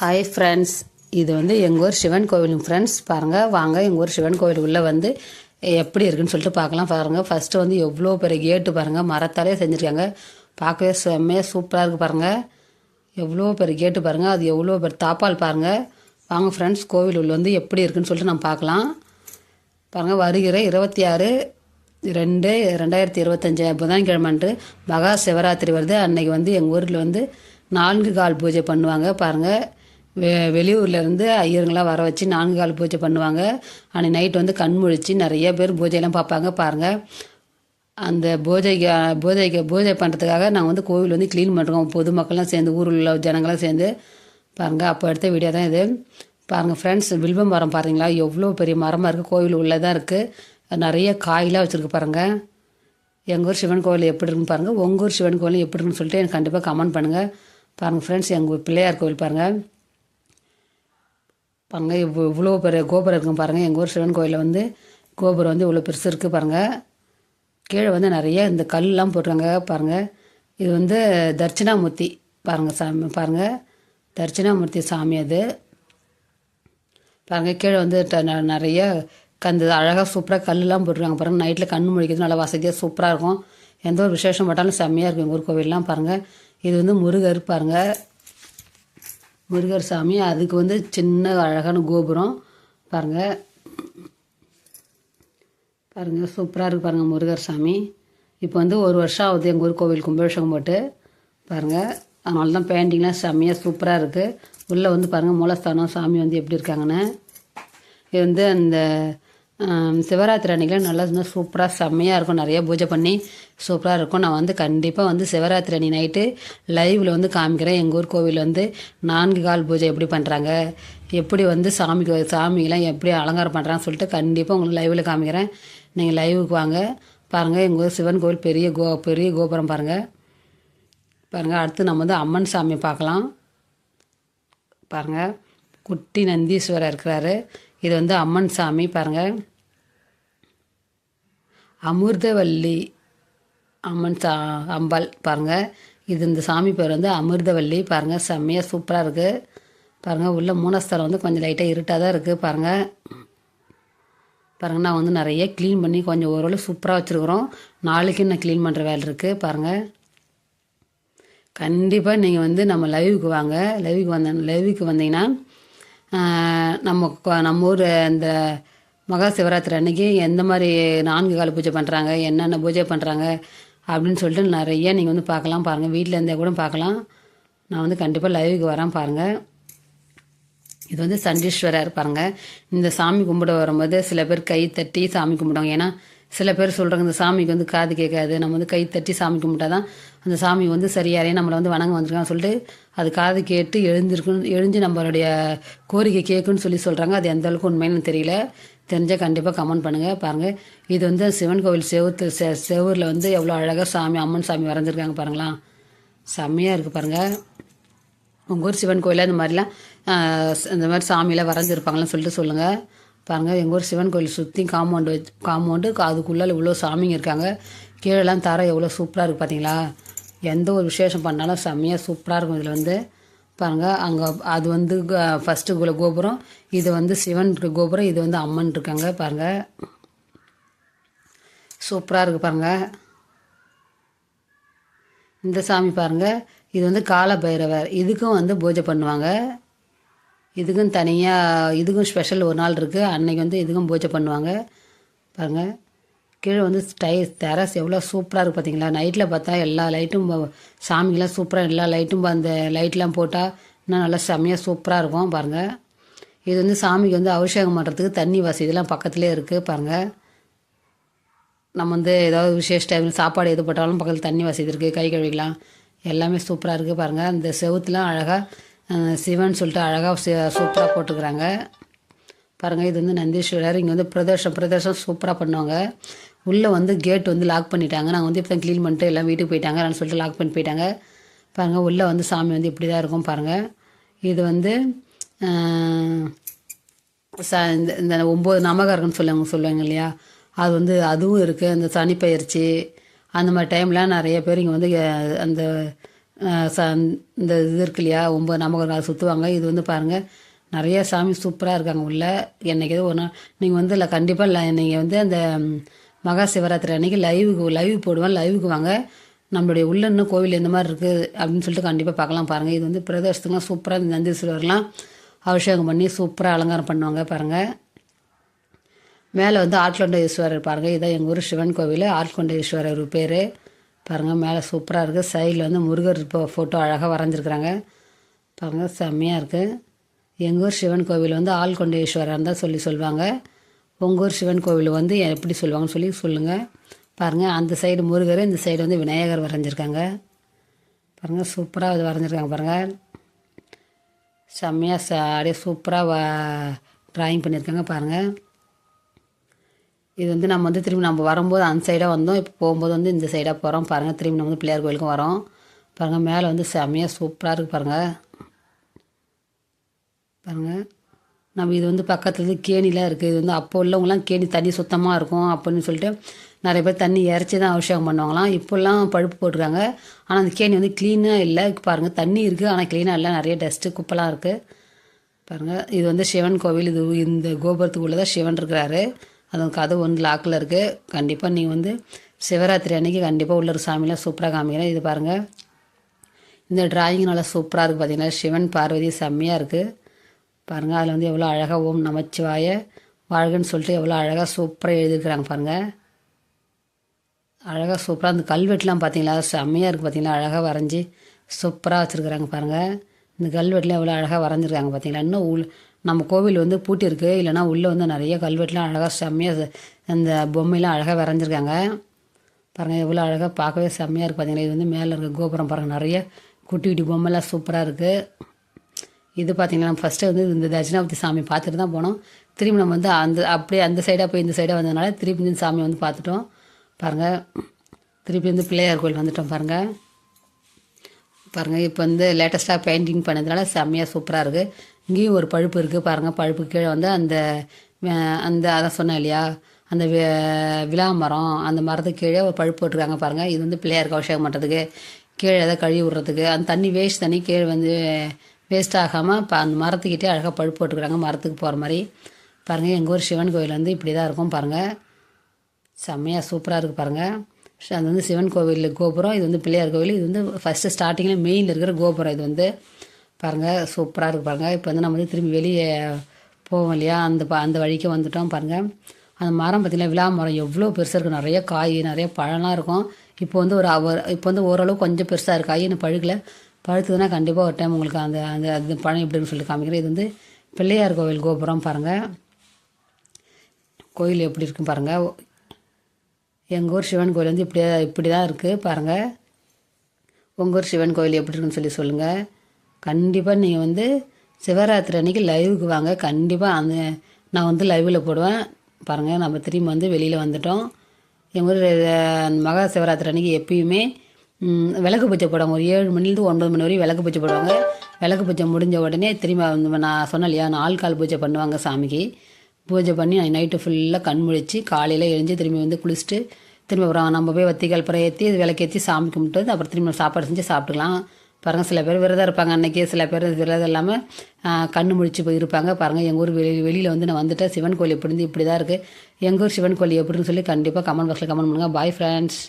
Hi friends இது வந்து எங்கள் ஊர் சிவன் கோவிலுங்க ஃப்ரெண்ட்ஸ் பாருங்கள் வாங்க. எங்கள் ஊர் சிவன் கோவில் உள்ளே வந்து எப்படி இருக்குன்னு சொல்லிட்டு பார்க்கலாம். பாருங்கள் ஃபஸ்ட்டு வந்து எவ்வளோ பெரிய கேட்டு பாருங்கள் மரத்தாலே செஞ்சுருக்காங்க. பார்க்கவே செம்மையாக சூப்பராக இருக்குது பாருங்கள் எவ்வளோ பெரிய கேட்டு பாருங்கள் அது எவ்வளோ பெரிய தாப்பால் பாருங்கள் வாங்க ஃப்ரெண்ட்ஸ் கோவில் உள்ள வந்து எப்படி இருக்குன்னு சொல்லிட்டு நம்ம பார்க்கலாம். பாருங்கள் வருகிற இருபத்தி ஆறு ரெண்டு ரெண்டாயிரத்தி இருபத்தஞ்சி புதன்கிழமை மகா சிவராத்திரி வருது. அன்னைக்கு வந்து எங்கள் ஊரில் வந்து நான்கு கால் பூஜை பண்ணுவாங்க. பாருங்கள் வெ வெளியூர்லேருந்து ஐயருங்களாம் வர வச்சு நான்கு கால் பூஜை பண்ணுவாங்க. அன்னைக்கு நைட் வந்து கண் முழிச்சு நிறைய பேர் பூஜையெல்லாம் பார்ப்பாங்க பாருங்கள் அந்த பூஜைக்கு பூஜைக்கு பூஜை பண்ணுறதுக்காக நாங்கள் வந்து கோவில் வந்து க்ளீன் பண்ணுறோம் பொதுமக்கள்லாம் சேர்ந்து ஊரில் உள்ள ஜனங்களாம் சேர்ந்து. பாருங்கள் அப்போ எடுத்த வீடியோ தான் இது. பாருங்கள் ஃப்ரெண்ட்ஸ் வில்வ மரம் பாருங்களா எவ்வளோ பெரிய மரமாக இருக்குது கோவில் உள்ளே தான் இருக்குது நிறைய காயெலாம் வச்சுருக்கு பாருங்கள் எங்கள் ஊர் சிவன் கோவில் எப்படி இருக்குன்னு பாருங்கள் உங்கள் ஊர் சிவன் கோவில் எப்படி இருக்குன்னு சொல்லிட்டு எனக்கு கண்டிப்பாக கமெண்ட் பண்ணுங்கள் பாருங்கள் ஃப்ரெண்ட்ஸ் எங்கள் பிள்ளையார் கோவில் பாருங்கள் பாருங்கள் இவ்வளோ இவ்வளோ பெரிய கோபுரம் இருக்கும் பாருங்கள் எங்கள் ஊர் சிவன் கோயிலில் வந்து கோபுரம் வந்து இவ்வளோ பெருசு இருக்குது பாருங்கள் கீழே வந்து நிறைய இந்த கல்லாம் போட்டுருக்காங்க பாருங்கள் இது வந்து தட்சிணாமூர்த்தி பாருங்கள் சாமி பாருங்கள் தட்சிணாமூர்த்தி சாமி அது. பாருங்கள் கீழே வந்து ந- நிறைய கந்து அழகாக சூப்பராக கல்லாம் போட்டுருக்காங்க பாருங்கள் நைட்டில் கண்ணு முழிக்கிறது நல்லா வசதியாக சூப்பராக இருக்கும். எந்த ஒரு விசேஷம் போட்டாலும் செம்மையாக இருக்கும் எங்கள் ஊர் கோவிலெலாம் பாருங்கள் இது வந்து முருகர் பாருங்கள் முருகர் சாமி அதுக்கு வந்து சின்ன அழகான கோபுரம். பாருங்கள் பாருங்கள் சூப்பராக இருக்குது பாருங்கள் முருகர் சாமி இப்போ வந்து ஒரு வருஷம் ஆகுது எங்கள் ஊர் கோவில் கும்பாபிஷேகம் போட்டு. பாருங்கள் அதனால தான் பெயிண்டிங்லாம் செம்மையாக சூப்பராக இருக்குது உள்ளே வந்து பாருங்கள் மூலஸ்தானம் சாமி வந்து எப்படி இருக்காங்கன்னு. இது வந்து அந்த சிவராத்திரி அன்றைக்கெலாம் நல்லா இருந்தால் சூப்பராக செம்மையாக இருக்கும். நிறைய பூஜை பண்ணி சூப்பராக இருக்கும். நான் வந்து கண்டிப்பாக வந்து சிவராத்திரி அணி நைட்டு லைவில் வந்து காமிக்கிறேன். எங்கள் ஊர் கோவில் வந்து நான்கு கால் பூஜை எப்படி பண்ணுறாங்க எப்படி வந்து சாமிக்கு சாமிக்கெலாம் எப்படி அலங்காரம் பண்ணுறாங்கன்னு சொல்லிட்டு கண்டிப்பாக உங்களுக்கு லைவில் காமிக்கிறேன். நீங்கள் லைவுக்கு வாங்க. பாருங்கள் எங்கள் ஊர் சிவன் கோவில் பெரிய கோ பெரிய கோபுரம் பாருங்கள் பாருங்கள் அடுத்து நம்ம வந்து அம்மன் சாமி பார்க்கலாம். பாருங்கள் குட்டி நந்தீஸ்வரர் இருக்கிறாரு. இது வந்து அம்மன் சாமி பாருங்கள் அமிர்தவல்லி அம்மன் சா அம்பாள் பாருங்கள் இது இந்த சாமி பேர் வந்து அமிர்தவல்லி பாருங்கள் செம்மையாக சூப்பராக இருக்குது பாருங்கள் உள்ள மூணஸ்தலம் வந்து கொஞ்சம் லைட்டாக இருட்டாக தான் இருக்குது பாருங்கள் பாருங்கள் நான் வந்து நிறைய க்ளீன் பண்ணி கொஞ்சம் ஓரளவு சூப்பராக வச்சுருக்குறோம். நாளைக்கு நான் க்ளீன் பண்ணுற வேலை இருக்குது பாருங்கள் கண்டிப்பாக நீங்கள் வந்து நம்ம லைவுக்கு வாங்க. லைவுக்கு வந்த லைவுக்கு வந்தீங்கன்னா நம்ம கொ- நம்ம ஊர் அந்த மகா சிவராத்திரி அன்னைக்கு எந்த மாதிரி நான்கு கால பூஜை பண்ணுறாங்க என்னென்ன பூஜை பண்ணுறாங்க அப்படின்னு சொல்லிட்டு நிறைய நீங்கள் வந்து பார்க்கலாம் பாருங்கள் வீட்டில் இருந்தே கூட பார்க்கலாம். நான் வந்து கண்டிப்பாக லைவுக்கு வரேன் பாருங்கள் இது வந்து சண்டீஸ்வரர் பாருங்கள் இந்த சாமி கும்பிட வரும்போது சில பேர் கை தட்டி சாமி கும்பிடுவாங்க. ஏன்னா சில பேர் சொல்கிறாங்க இந்த சாமிக்கு வந்து காது கேட்காது. நம்ம வந்து கை தட்டி சாமி கும்பிட்டாதான் அந்த சாமி வந்து சரியாரே நம்மளை வந்து வணங்க வந்திருக்கான்னு சொல்லிட்டு அது காது கேட்டு எழுந்திருக்குன்னு எழுஞ்சு நம்மளுடைய கோரிக்கை கேட்குன்னு சொல்லி சொல்கிறாங்க அது எந்த அளவுக்கு உண்மைன்னு தெரியல. தெரிஞ்சால் கண்டிப்பாக கமெண்ட் பண்ணுங்கள் பாருங்கள் இது வந்து சிவன் கோவில் செவுத்து செ செவூரில் வந்து எவ்வளோ அழகாக சாமி அம்மன் சாமி வரைஞ்சிருக்காங்க பாருங்களா. செம்மையாக இருக்குது பாருங்கள் உங்கள் ஊர் சிவன் கோயிலில் இந்த மாதிரிலாம் இந்த மாதிரி சாமியெல்லாம் வரைஞ்சிருப்பாங்களான்னு சொல்லிட்டு சொல்லுங்கள் பாருங்கள் எங்கள் ஊர் சிவன் கோயில் சுற்றி காம்பவுண்டு வச்சு காம்பவுண்டு அதுக்குள்ளே இவ்வளோ சாமிங்க இருக்காங்க. கீழெல்லாம் தர எவ்வளோ சூப்பராக இருக்குது பார்த்தீங்களா எந்த ஒரு விசேஷம் பண்ணாலும் செம்மையாக சூப்பராக இருக்கும் இதில் வந்து. பாருங்கள் அங்கே அது வந்து ஃபஸ்ட்டு குல கோபுரம் இது வந்து சிவன் கோபுரம் இது வந்து அம்மன் இருக்காங்க பாருங்கள் சூப்பராக இருக்குது பாருங்கள் இந்த சாமி பாருங்க இது வந்து கால பைரவர் இதுக்கும் வந்து பூஜை பண்ணுவாங்க. இதுக்கும் தனியாக இதுக்கும் ஸ்பெஷல் ஒரு நாள் இருக்குது அன்னைக்கு வந்து இதுக்கும் பூஜை பண்ணுவாங்க. பாருங்கள் கீழே வந்து டை டெரஸ் எவ்வளோ சூப்பராக இருக்குது பார்த்தீங்களா நைட்டில் பார்த்தா எல்லா லைட்டும் ப- சூப்பராக எல்லா லைட்டும் அந்த லைட்லாம் போட்டால் இன்னும் நல்லா செம்மையாக சூப்பராக இருக்கும் பாருங்கள் இது வந்து சாமிக்கு வந்து அபிஷேகம் பண்ணுறதுக்கு தண்ணி வசதிலாம் பக்கத்துலேயே இருக்குது பாருங்கள் நம்ம வந்து ஏதாவது விசேஷ டைமில் சாப்பாடு எது போட்டாலும் பக்கத்தில் தண்ணி வசதி இருக்குது கை கழுவிக்கலாம். எல்லாமே சூப்பராக இருக்குது பாருங்கள் அந்த செவுத்துலாம் அழகாக சிவன் சொல்லிட்டு அழகாக சூப்பராக போட்டுக்கிறாங்க. பாருங்கள் இது வந்து நந்தீஸ்வரர் இங்கே வந்து பிரதர்ஷம் பிரதோஷம் சூப்பராக பண்ணுவாங்க. உள்ளே வந்து கேட் வந்து லாக் பண்ணிட்டாங்க. நாங்கள் வந்து இப்போ தான் க்ளீன் பண்ணிட்டு எல்லாம் வீட்டுக்கு போயிட்டாங்க. நான் சொல்லிட்டு லாக் பண்ணி போயிட்டாங்க. பாருங்கள் உள்ளே வந்து சாமி வந்து இப்படி தான் இருக்கும் பாருங்கள் இது வந்து ச இந்த இந்த ஒம்பது நமகரகம்னு சொல்லுவாங்க சொல்லுவாங்க இல்லையா? அது வந்து அதுவும் இருக்குது அந்த சனிப்பயிற்சி அந்த மாதிரி டைம்லாம் நிறைய பேர் இங்கே வந்து அந்த ச இந்த இது இருக்கு இல்லையா? ஒம்பது நமக்கு அதை சுற்றுவாங்க இது வந்து பாருங்கள் நிறைய சாமி சூப்பராக இருக்காங்க உள்ள. என்னைக்கு ஒரு நாள் நீங்கள் வந்து இல்லை கண்டிப்பாக நீங்கள் வந்து அந்த மகா சிவராத்திரி அன்னைக்கு லைவுக்கு லைவ் போடுவேன் லைவுக்கு வாங்க. நம்மளுடைய உள்ள இன்னும் கோவில் எந்த மாதிரி இருக்குது அப்படின்னு சொல்லிட்டு கண்டிப்பாக பார்க்கலாம் பாருங்கள் இது வந்து பிரதர்ஷத்துக்குலாம் சூப்பராக இந்த நந்தீஸ்வரர்லாம் அபிஷேகம் பண்ணி சூப்பராக அலங்காரம் பண்ணுவாங்க பாருங்கள் மேலே வந்து ஆட்கொண்டேஸ்வரர் பாருங்கள் இதான் எங்கள் ஊர் சிவன் கோவில். ஆட்கொண்டேஸ்வரர் பேர். பாருங்கள் மேலே சூப்பராக இருக்குது சைடில் வந்து முருகர் இப்போ ஃபோட்டோ அழகாக வரைஞ்சிருக்கிறாங்க. பாருங்கள் செம்மையாக இருக்குது எங்கள் ஊர் சிவன் கோவில் வந்து ஆள்கொண்டேஸ்வரர் தான் சொல்லி சொல்லுவாங்க பொங்கூர் சிவன் கோவில் வந்து எப்படி சொல்லுவாங்கன்னு சொல்லி சொல்லுங்கள் பாருங்கள் அந்த சைடு முருகர் இந்த சைடு வந்து விநாயகர் வரைஞ்சிருக்காங்க. பாருங்கள் சூப்பராக இது வரைஞ்சிருக்காங்க பாருங்கள் செம்மையாக ச அப்படியே சூப்பராக வ ட்ராயிங் பண்ணியிருக்காங்க பாருங்கள் இது வந்து நம்ம வந்து திரும்பி நம்ம வரும்போது அந்த சைடாக வந்தோம். இப்போ போகும்போது வந்து இந்த சைடாக போகிறோம் பாருங்கள் திரும்பி நம்ம வந்து பிள்ளையார் கோயிலுக்கும் வரோம். பாருங்கள் மேலே வந்து செம்மையாக சூப்பராக இருக்குது பாருங்கள் பாருங்கள் நம்ம இது வந்து பக்கத்தில் இருந்து கேணிலாம் இருக்குது இது வந்து அப்போ உள்ளவங்களாம் கேணி தண்ணி சுத்தமாக இருக்கும் அப்படின்னு சொல்லிட்டு நிறைய பேர் தண்ணி இறச்சி தான் அபிஷேகம் பண்ணுவாங்களாம். இப்போல்லாம் பழுப்பு போட்டிருக்காங்க. ஆனால் அந்த கேணி வந்து க்ளீனாக இல்லை. பாருங்கள் தண்ணி இருக்குது ஆனால் க்ளீனாக இல்லை. நிறைய டஸ்ட்டு குப்பெல்லாம் இருக்குது பாருங்கள் இது வந்து சிவன் கோவில். இது இந்த கோபுரத்துக்குள்ளே தான் சிவன் இருக்கிறாரு. அது கதவு வந்து லாக்கில் இருக்குது கண்டிப்பாக நீங்கள் வந்து சிவராத்திரி அன்னைக்கு கண்டிப்பாக உள்ள ஒரு சாமிலாம் சூப்பராக காமிக்கிறேன் இது பாருங்கள் இந்த டிராயிங் நல்லா சூப்பராக இருக்குது பார்த்தீங்கன்னா சிவன் பார்வதி செம்மையாக இருக்குது பாருங்கள் அதில் வந்து எவ்வளோ அழகாக ஓம் நமச்சிவாய வாழ்கன்னு சொல்லிட்டு எவ்வளோ அழகாக சூப்பராக எழுதியிருக்கிறாங்க பாருங்கள் அழகாக சூப்பராக அந்த கல்வெட்டுலாம் பார்த்தீங்களா செம்மையாக இருக்குது பார்த்தீங்களா அழகாக வரைஞ்சி சூப்பராக வச்சுருக்குறாங்க பாருங்கள் இந்த கல்வெட்டுலாம் எவ்வளோ அழகாக வரைஞ்சிருக்காங்க பார்த்தீங்களா இன்னும் உள் நம்ம கோவில் வந்து பூட்டி இருக்குது இல்லைன்னா உள்ளே வந்து நிறைய கல்வெட்டுலாம் அழகாக செம்மையாக அந்த பொம்மையெல்லாம் அழகாக வரைஞ்சிருக்காங்க. பாருங்கள் எவ்வளோ அழகாக பார்க்கவே செம்மையாக இருக்குது பார்த்தீங்களா இது வந்து மேலே இருக்க கோபுரம் பாருங்கள் நிறைய குட்டி குட்டி பொம்மைலாம் சூப்பராக இருக்குது இது பார்த்தீங்கன்னா நம்ம ஃபஸ்ட்டு வந்து இந்த தட்சிணாபதி சாமி பார்த்துட்டு தான் போனோம். திரும்பி நம்ம வந்து அந்த அப்படியே அந்த சைடாக போய் இந்த சைடாக வந்ததுனால திருப்பி இந்த சாமி வந்து பார்த்துட்டோம். பாருங்கள் திருப்பி வந்து பிள்ளையார் கோயில் வந்துட்டோம் பாருங்கள் பாருங்கள் இப்போ வந்து லேட்டஸ்ட்டாக பெயிண்டிங் பண்ணதுனால செம்மையாக சூப்பராக இருக்குது இங்கேயும் ஒரு பழுப்பு இருக்குது பாருங்கள் பழுப்பு கீழே வந்து அந்த அந்த அதான் சொன்னேன் இல்லையா? அந்த விழா மரம் அந்த மரத்துக்கு கீழே ஒரு பழுப்பு போட்டிருக்காங்க பாருங்கள் இது வந்து பிள்ளையாருக்கு அபிஷேகம் பண்ணுறதுக்கு கீழே ஏதாவது கழுவி விட்றதுக்கு. அந்த தண்ணி வேஸ்ட் தண்ணி கீழே வந்து வேஸ்ட் ஆகாமல் இப்போ அந்த மரத்துக்கிட்டே அழகாக பழுப்பு போட்டுக்கிறாங்க. மரத்துக்கு போகிற மாதிரி. பாருங்கள் எங்கள் ஊர் சிவன் கோவில் வந்து இப்படி தான் இருக்கும் பாருங்கள் செம்மையாக சூப்பராக இருக்குது பாருங்கள் அது வந்து சிவன் கோவில் கோபுரம் இது வந்து பிள்ளையார் கோவில். இது வந்து ஃபஸ்ட்டு ஸ்டார்டிங்கில் மெயினில் இருக்கிற கோபுரம் இது வந்து. பாருங்கள் சூப்பராக இருக்குது பாருங்கள் இப்போ வந்து நம்ம வந்து திரும்பி வெளியே போவோம் இல்லையா? அந்த ப- அந்த வழிக்கு வந்துட்டோம் பாருங்கள் அந்த மரம் பார்த்திங்கன்னா விழா மரம் எவ்வளோ பெருசாக இருக்குது நிறைய காய் நிறைய பழம்லாம் இருக்கும். இப்போ வந்து ஒரு அவர் இப்போ வந்து ஓரளவு கொஞ்சம் பெருசாக இருக்குது காய் இன்னும் பழுக்கல. பழுத்ததுன்னா கண்டிப்பாக ஒரு டைம் உங்களுக்கு அந்த அந்த அது பழம் எப்படின்னு சொல்லி காமிக்கிறேன். இது வந்து பிள்ளையார் கோவில் கோபுரம் பாருங்கள் கோயில் எப்படி இருக்கும் பாருங்கள் எங்கள் ஊர் சிவன் கோயில் வந்து இப்படி இப்படி தான் இருக்குது பாருங்கள் உங்கள் ஊர் சிவன் கோயில் எப்படி இருக்குன்னு சொல்லி சொல்லுங்கள் கண்டிப்பாக நீங்கள் வந்து சிவராத்திரி அன்னைக்கு லைவுக்கு வாங்க. கண்டிப்பாக அந்த நான் வந்து லைவில் போடுவேன். பாருங்கள் நம்ம திரும்பி வந்து வெளியில் வந்துட்டோம். எங்கள் ஊர் மகா சிவராத்திரி அன்னைக்கு எப்பயுமே விளக்கு பூஜை போடுவாங்க. ஒரு ஏழு மணிலேருந்து ஒன்பது மணி வரையும் விளக்கு பூஜை போடுவாங்க. விளக்கு பூஜை முடிஞ்ச உடனே திரும்ப நான் சொன்னேன் இல்லையா நாள் கால் பூஜை பண்ணுவாங்க சாமிக்கு. பூஜை பண்ணி நைட்டு ஃபுல்லாக கண் முழிச்சு காலையில் எழுந்து திரும்பி வந்து குளிச்சுட்டு திரும்ப அப்புறம் நம்ம போய் வத்தி அப்புறம் ஏற்றி விளக்கேற்றி சாமி கும்பிட்டு வந்து அப்புறம் திரும்ப சாப்பாடு செஞ்சு சாப்பிட்டுக்கலாம். பாருங்கள் சில பேர் விரதம் இருப்பாங்க அன்றைக்கி சில பேர் விரதம் இல்லாமல் கண்ணு முழிச்சு போய் இருப்பாங்க. பாருங்கள் எங்கள் ஊர் வெளி வெளியில் வந்து நான் வந்துட்டேன். சிவன் கோயில் எப்படி இருந்து இப்படி தான் இருக்குது எங்கள் ஊர் சிவன் கோயில் எப்படின்னு சொல்லி கண்டிப்பாக கமெண்ட் பாக்ஸில் கமெண்ட் பண்ணுங்கள் பாய் ஃப்ரெண்ட்ஸ்